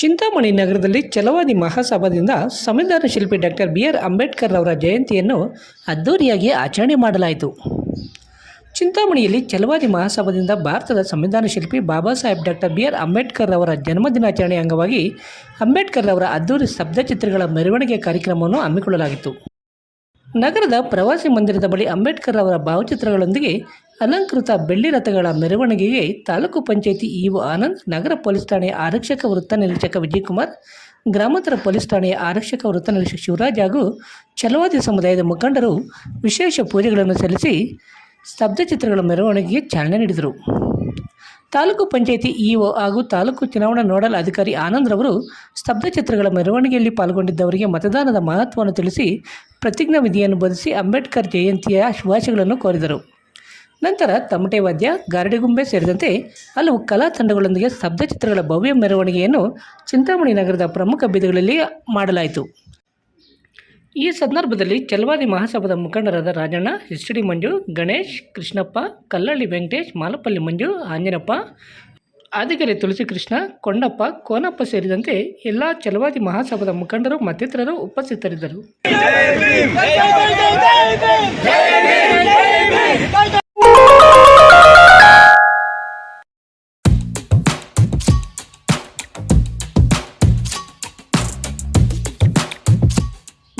ಚಿಂತಾಮಣಿ ನಗರದಲ್ಲಿ ಚಲವಾದಿ ಮಹಾಸಭಾದಿಂದ ಸಂವಿಧಾನ ಶಿಲ್ಪಿ ಡಾಕ್ಟರ್ ಬಿ ಆರ್ ಅಂಬೇಡ್ಕರ್ ಅವರ ಜಯಂತಿಯನ್ನು ಅದ್ದೂರಿಯಾಗಿ ಆಚರಣೆ ಮಾಡಲಾಯಿತು. ಚಿಂತಾಮಣಿಯಲ್ಲಿ ಚಲವಾದಿ ಮಹಾಸಭಾದಿಂದ ಭಾರತದ ಸಂವಿಧಾನ ಶಿಲ್ಪಿ Baba Saheb doctor B R Ambedkar ಅವರ ಜನ್ಮದಿನಾಚರಣೆ ಅಂಗವಾಗಿ ಅಂಬೇಡ್ಕರ್ ಅವರ ಅದ್ದೂರಿ ಸ್ತಬ್ಧಚಿತ್ರಗಳ ಮೆರವಣಿಗೆ ಕಾರ್ಯಕ್ರಮವನ್ನು ಹಮ್ಮಿಕೊಳ್ಳಲಾಗಿತ್ತು. ನಗರದ ಪ್ರವಾಸಿ ಮಂದಿರದ ಬಳಿ ಅಂಬೇಡ್ಕರ್ ಅವರ ಭಾವಚಿತ್ರಗಳೊಂದಿಗೆ ಅಲಂಕೃತ ಬೆಳ್ಳಿ ರಥಗಳ ಮೆರವಣಿಗೆಗೆ ತಾಲೂಕು ಪಂಚಾಯಿತಿ ಇಒ ಆನಂದ್, ನಗರ ಪೊಲೀಸ್ ಠಾಣೆಯ ಆರಕ್ಷಕ ವೃತ್ತ ನಿರೀಕ್ಷಕ ವಿಜಯಕುಮಾರ್, ಗ್ರಾಮಾಂತರ ಪೊಲೀಸ್ ಠಾಣೆಯ ಆರಕ್ಷಕ ವೃತ್ತ ನಿರೀಕ್ಷಕ ಶಿವರಾಜ್ ಹಾಗೂ ಛಲವಾದಿ ಸಮುದಾಯದ ಮುಖಂಡರು ವಿಶೇಷ ಪೂಜೆಗಳನ್ನು ಸಲ್ಲಿಸಿ ಸ್ತಬ್ಧಚಿತ್ರಗಳ ಮೆರವಣಿಗೆಗೆ ಚಾಲನೆ ನೀಡಿದರು. ತಾಲೂಕು ಪಂಚಾಯಿತಿ ಇಒ ಹಾಗೂ ತಾಲೂಕು ಚುನಾವಣಾ ನೋಡಲ್ ಅಧಿಕಾರಿ ಆನಂದ್ ರವರು ಸ್ತಬ್ಧಚಿತ್ರಗಳ ಮೆರವಣಿಗೆಯಲ್ಲಿ ಪಾಲ್ಗೊಂಡಿದ್ದವರಿಗೆ ಮತದಾನದ ಮಹತ್ವವನ್ನು ತಿಳಿಸಿ ಪ್ರತಿಜ್ಞಾ ವಿಧಿಯನ್ನು ಬೋಧಿಸಿ ಅಂಬೇಡ್ಕರ್ ಜಯಂತಿಯ ಶುಭಾಶಯಗಳನ್ನು ಕೋರಿದರು. ನಂತರ ತಮಟೆ ವಾದ್ಯ ಗಾರಡಿಗುಂಬೆ ಸೇರಿದಂತೆ ಹಲವು ಕಲಾ ತಂಡಗಳೊಂದಿಗೆ ಸ್ತಬ್ಧಚಿತ್ರಗಳ ಭವ್ಯ ಮೆರವಣಿಗೆಯನ್ನು ಚಿಂತಾಮಣಿ ನಗರದ ಪ್ರಮುಖ ಬೀದಿಗಳಲ್ಲಿ ಮಾಡಲಾಯಿತು ಈ ಸಂದರ್ಭದಲ್ಲಿ ಚಲವಾದಿ ಮಹಾಸಭಾದ ಮುಖಂಡರಾದ ರಾಜಣ್ಣ ಎಸ್ ಡಿ ಮಂಜು ಗಣೇಶ್ ಕೃಷ್ಣಪ್ಪ ಕಲ್ಲಳ್ಳಿ ವೆಂಕಟೇಶ್ ಮಾಲಪಲ್ಲಿ ಮಂಜು ಆಂಜನಪ್ಪ ಆದಿಗೆರೆ ತುಳಸಿ ಕೃಷ್ಣ ಕೊಂಡಪ್ಪ ಕೋನಪ್ಪ ಸೇರಿದಂತೆ ಎಲ್ಲ ಚಲವಾದಿ ಮಹಾಸಭಾದ ಮುಖಂಡರು ಮತ್ತಿತರರು ಉಪಸ್ಥಿತರಿದ್ದರು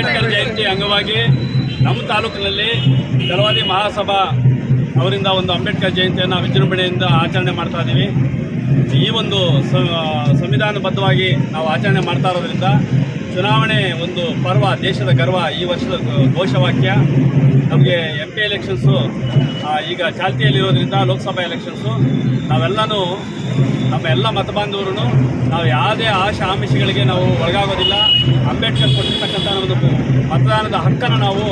ಅಂಬೇಡ್ಕರ್ ಜಯಂತಿ ಅಂಗವಾಗಿ ನಮ್ಮ ತಾಲೂಕಿನಲ್ಲಿ ಚಲವಾದಿ ಮಹಾಸಭಾ ಅವರಿಂದ ಒಂದು ಅಂಬೇಡ್ಕರ್ ಜಯಂತಿಯನ್ನು ವಿಜೃಂಭಣೆಯಿಂದ ಆಚರಣೆ ಮಾಡ್ತಾ ಇದ್ದೀವಿ. ಈ ಒಂದು ಸಂವಿಧಾನಬದ್ಧವಾಗಿ ನಾವು ಆಚರಣೆ ಮಾಡ್ತಾ ಇರೋದ್ರಿಂದ ಚುನಾವಣೆ ಒಂದು ಪರ್ವ, ದೇಶದ ಗರ್ವ, ಈ ವರ್ಷದ ಘೋಷವಾಕ್ಯ. ನಮಗೆ ಎಂ ಪಿ ಎಲೆಕ್ಷನ್ಸು ಈಗ ಚಾಲ್ತಿಯಲ್ಲಿರೋದ್ರಿಂದ ಲೋಕಸಭಾ ಎಲೆಕ್ಷನ್ಸು ನಾವೆಲ್ಲನೂ, ನಮ್ಮ ಎಲ್ಲ ಮತಬಾಂಧವರು ನಾವು ಯಾವುದೇ ಆಶೆ ಆಮಿಷಗಳಿಗೆ ನಾವು ಒಳಗಾಗೋದಿಲ್ಲ. ಅಂಬೇಡ್ಕರ್ ಕೊಟ್ಟಿರ್ತಕ್ಕಂಥ ಒಂದು ಮತದಾನದ ಹಕ್ಕನ್ನು ನಾವು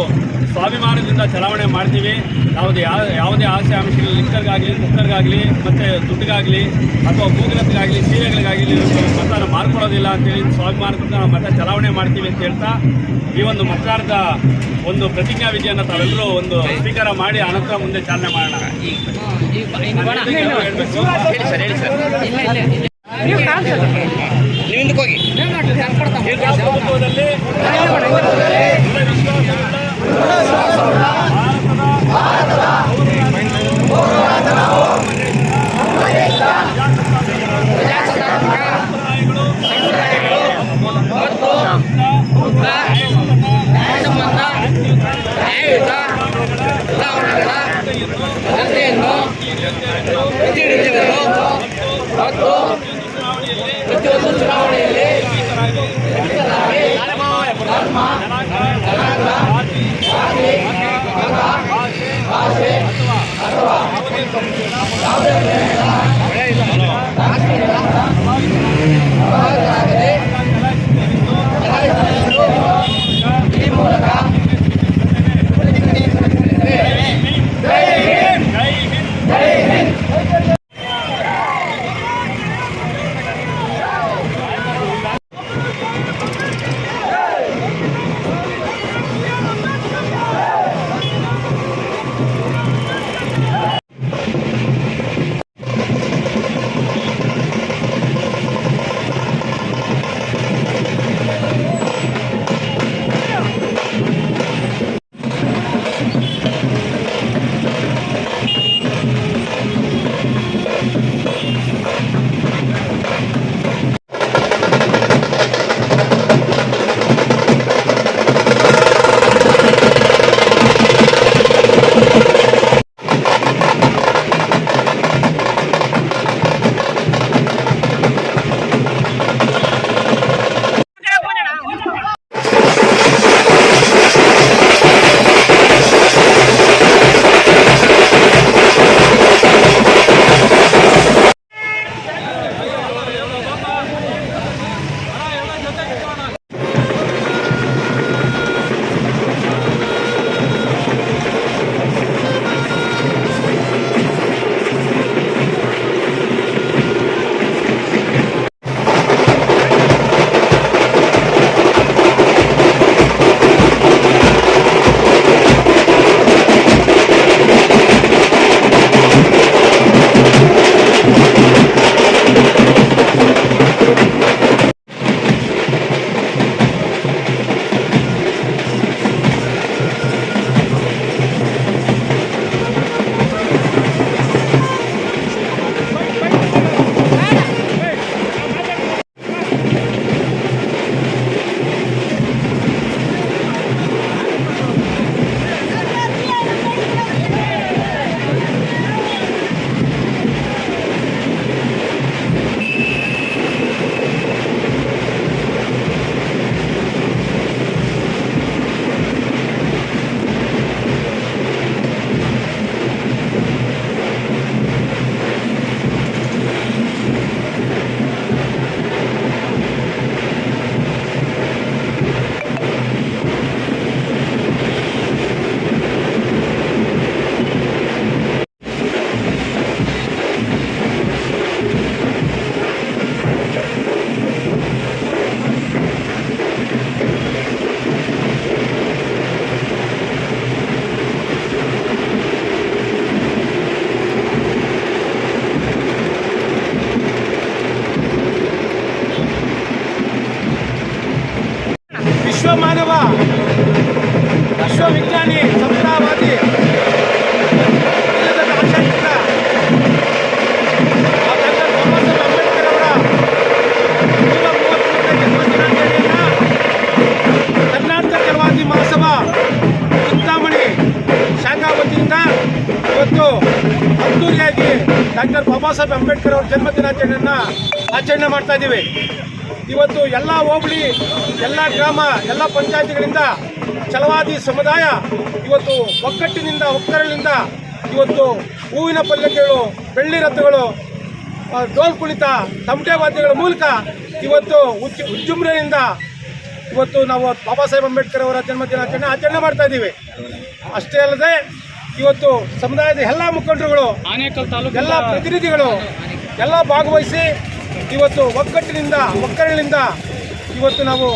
ಸ್ವಾಭಿಮಾನದಿಂದ ಚಲಾವಣೆ ಮಾಡ್ತೀವಿ. ಯಾವುದೇ ಯಾವ ಯಾವುದೇ ಆಸೆ ಆಮಿಷಗಳು ಲಿಕ್ಕರ್ಗಾಗಲಿ ಕುಕ್ಕರ್ಗಾಗಲಿ ಮತ್ತು ದುಡ್ಡುಗಾಗಲಿ, ಅಥವಾ ಭೂಗ್ರತೆಗಾಗಲಿ ಸೀರೆಗಳಿಗಾಗಲಿ ಮತದಾನ ಮಾಡ್ಕೊಳ್ಳೋದಿಲ್ಲ ಅಂತೇಳಿ ಸ್ವಾಭಿಮಾನದಿಂದ ನಾವು ಮತ ಚಲಾವಣೆ ಮಾಡ್ತೀವಿ ಅಂತ ಹೇಳ್ತಾ ಈ ಒಂದು ಮತದಾರದ ಒಂದು ಪ್ರತಿಜ್ಞಾ ವಿಧಿಯನ್ನು ತಾವೆಲ್ಲರೂ ಒಂದು ಸ್ವೀಕಾರ ಮಾಡಿ ಅನಂತರ ಮುಂದೆ ಚಾಲನೆ ಮಾಡೋಣ. あとは ಚಿಂತಾಮಣಿ ಮಾನವ. ವತಿಯಿಂದ ಇವತ್ತು ಅದ್ದೂರಿಯಾಗಿ ಡಾಕ್ಟರ್ ಬಾಬಾ ಸಾಹೇಬ್ ಅಂಬೇಡ್ಕರ್ ಅವರ ಜನ್ಮದಿನಾಚರಣೆಯನ್ನು ಆಚರಣೆ ಮಾಡ್ತಾ ಇದ್ದೀವಿ. ಇವತ್ತು ಎಲ್ಲ ಹೋಬಳಿ ಎಲ್ಲ ಗ್ರಾಮ ಎಲ್ಲ ಪಂಚಾಯತಿಗಳಿಂದ ಛಲವಾದಿ ಸಮುದಾಯ ಇವತ್ತು ಒಗ್ಗಟ್ಟಿನಿಂದ ಒಕ್ಕರಳಿನಿಂದ ಇವತ್ತು ಹೂವಿನ ಪಲ್ಲಕ್ಕಿಗಳು ಬೆಳ್ಳಿ ರಥಗಳು ಡೋಲ್ ಕುಣಿತ ತಮಟೆ ವಾದ್ಯಗಳ ಮೂಲಕ ಇವತ್ತು ಉಚ್ಚ ಉಜ್ಜುಮ್ರೆಯಿಂದ ಇವತ್ತು ನಾವು ಬಾಬಾ ಸಾಹೇಬ್ ಅಂಬೇಡ್ಕರ್ ಅವರ ಜನ್ಮದಿನಾಚರಣೆ ಆಚರಣೆ ಮಾಡ್ತಾ ಇದ್ದೀವಿ. ಅಷ್ಟೇ ಅಲ್ಲದೆ ಇವತ್ತು ಸಮುದಾಯದ ಎಲ್ಲ ಮುಖಂಡರುಗಳು ಎಲ್ಲ ಪ್ರತಿನಿಧಿಗಳು ಎಲ್ಲ ಭಾಗವಹಿಸಿ ಇವತ್ತು ಒಗ್ಗಟ್ಟಿನಿಂದ ಒಕ್ಕರಳಿನಿಂದ ಇವತ್ತು ನಾವು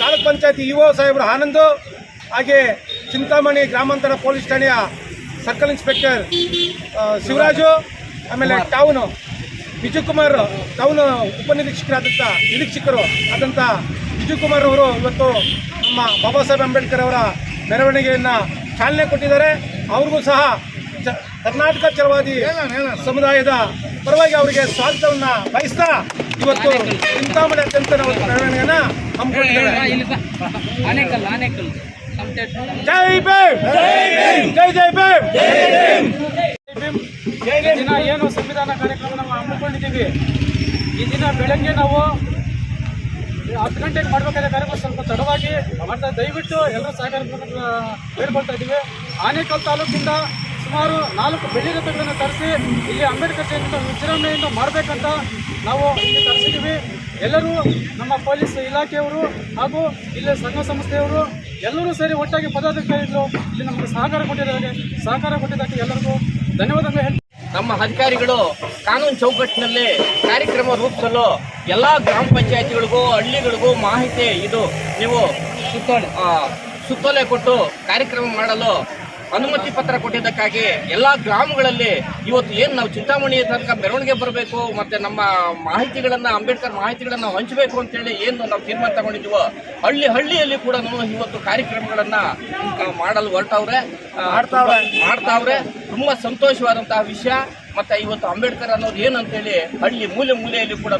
ತಾಲೂಕ್ ಪಂಚಾಯತಿ ಇ ಒ ಸಾಹೇಬರು ಆನಂದು ಹಾಗೆ ಚಿಂತಾಮಣಿ ಗ್ರಾಮಾಂತರ ಪೊಲೀಸ್ ಠಾಣೆಯ ಸರ್ಕಲ್ ಇನ್ಸ್ಪೆಕ್ಟರ್ ಶಿವರಾಜು ಆಮೇಲೆ ಟೌನು ವಿಜಯಕುಮಾರ್ ಟೌನ್ ಉಪನಿರೀಕ್ಷಕರಾದಂಥ ನಿರೀಕ್ಷಕರು ಆದಂಥ ವಿಜಯಕುಮಾರ್ ಅವರು ಇವತ್ತು ನಮ್ಮ ಬಾಬಾ ಸಾಹೇಬ್ ಅಂಬೇಡ್ಕರ್ ಅವರ ಮೆರವಣಿಗೆಯನ್ನು ಚಾಲನೆ ಕೊಟ್ಟಿದ್ದಾರೆ. ಅವ್ರಿಗೂ ಸಹ ಕರ್ನಾಟಕ ಚಲವಾದಿ ಸಮುದಾಯದ ಪರವಾಗಿ ಅವರಿಗೆ ಸ್ವಾಗತವನ್ನ ಬಯಸ್ತಾ ಇವತ್ತು ಚಿಂತಾಮಣಿ ಅತ್ಯಂತ ನಾವು ಮೆರವಣಿಗೆಯನ್ನ ಜೈ ಭೀಮ್! ಜೈ ಜೈ ಭೀಮ್! ಈ ದಿನ ಏನು ಸಂವಿಧಾನ ಕಾರ್ಯಕ್ರಮ ನಾವು ಹಮ್ಮಿಕೊಂಡಿದ್ದೀವಿ? ಈ ದಿನ ಬೆಳಗ್ಗೆ ನಾವು ಹತ್ತು ಗಂಟೆಗೆ ಮಾಡಬೇಕಾದ ಕಾರ್ಯಕ್ರಮ ಸ್ವಲ್ಪ ತಡವಾಗಿ ಮಾಡ್ತಾ ದಯವಿಟ್ಟು ಎಲ್ಲರೂ ಸಹಕಾರ ಹೇಳ್ಕೊಳ್ತಾ ಇದ್ದೀವಿ. ಆನೇಕಲ್ ತಾಲೂಕಿಂದ ಸುಮಾರು ನಾಲ್ಕು ಬೆಳ್ಳಿ ರಥಗಳನ್ನು ತರಿಸಿ ಇಲ್ಲಿ ಅಂಬೇಡ್ಕರ್ ಜಯಂತಿ ವಿಜೃಂಭಣೆಯಿಂದ ಮಾಡಬೇಕಂತ ನಾವು ಇಲ್ಲಿ ತರಿಸಿದ್ದೀವಿ. ಎಲ್ಲರೂ ನಮ್ಮ ಪೊಲೀಸ್ ಇಲಾಖೆಯವರು ಹಾಗೂ ಇಲ್ಲಿ ಸಂಘ ಸಂಸ್ಥೆಯವರು ಎಲ್ಲರೂ ಸೇರಿ ಒಟ್ಟಾಗಿ ಪದಾಧಿಕಾರಿಗಳು ಇಲ್ಲಿ ನಮಗೆ ಸಹಕಾರ ಕೊಟ್ಟಿದ್ದಾರೆ. ಸಹಕಾರ ಕೊಟ್ಟಿದ್ದಕ್ಕೆ ಎಲ್ಲರಿಗೂ ಧನ್ಯವಾದಗಳು. ಹೇಳಿ ನಮ್ಮ ಅಧಿಕಾರಿಗಳು ಕಾನೂನು ಚೌಕಟ್ಟಿನಲ್ಲಿ ಕಾರ್ಯಕ್ರಮ ರೂಪಿಸಲು ಎಲ್ಲ ಗ್ರಾಮ ಪಂಚಾಯತಿಗಳಿಗೂ, ಹಳ್ಳಿಗಳಿಗೂ ಮಾಹಿತಿ ಇದು ನೀವು ಸುತ್ತೋಲೆ ಕೊಟ್ಟು ಕಾರ್ಯಕ್ರಮ ಮಾಡಲು ಅನುಮತಿ ಪತ್ರ ಕೊಟ್ಟಿದ್ದಕ್ಕಾಗಿ ಎಲ್ಲ ಗ್ರಾಮಗಳಲ್ಲಿ ಇವತ್ತು ಏನು ನಾವು ಚಿಂತಾಮಣಿ ತನಕ ಮೆರವಣಿಗೆ ಬರಬೇಕು ಮತ್ತೆ ನಮ್ಮ ಮಾಹಿತಿಗಳನ್ನು ಅಂಬೇಡ್ಕರ್ ಮಾಹಿತಿಗಳನ್ನು ಹಂಚಬೇಕು ಅಂತೇಳಿ ಏನು ನಾವು ತೀರ್ಮಾನ ತಗೊಂಡಿದ್ದೀವೋ ಹಳ್ಳಿ ಹಳ್ಳಿಯಲ್ಲಿ ಕೂಡ ಇವತ್ತು ಕಾರ್ಯಕ್ರಮಗಳನ್ನು ಮಾಡಲು ಹೊರಟವ್ರೆ. ಮಾಡ್ತಾವ್ರೆ. ತುಂಬಾ ಸಂತೋಷವಾದಂತಹ ವಿಷಯ. ಮತ್ತೆ ಇವತ್ತು ಅಂಬೇಡ್ಕರ್ ಅನ್ನೋದು ಏನಂತೇಳಿ ಹಳ್ಳಿ ಮೂಲೆ ಮೂಲೆಯಲ್ಲಿ ಕೂಡ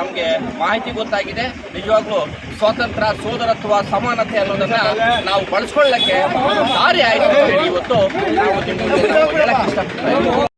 ನಮಗೆ ಮಾಹಿತಿ ಗೊತ್ತಾಗಿದೆ ನಿಜವಾಗ್ಲೂ ಸ್ವಾತಂತ್ರ್ಯ, ಸೋದರತ್ವ, ಸಮಾನತೆ ಅನ್ನೋದನ್ನ ನಾವು ಬಳಸ್ಕೊಳ್ಳಕ್ಕೆ ದಾರಿ ಆಯ್ತು ಇವತ್ತು ನಾವು ಇಷ್ಟಪಡ್ತಾ ಇದ್ದೀವಿ.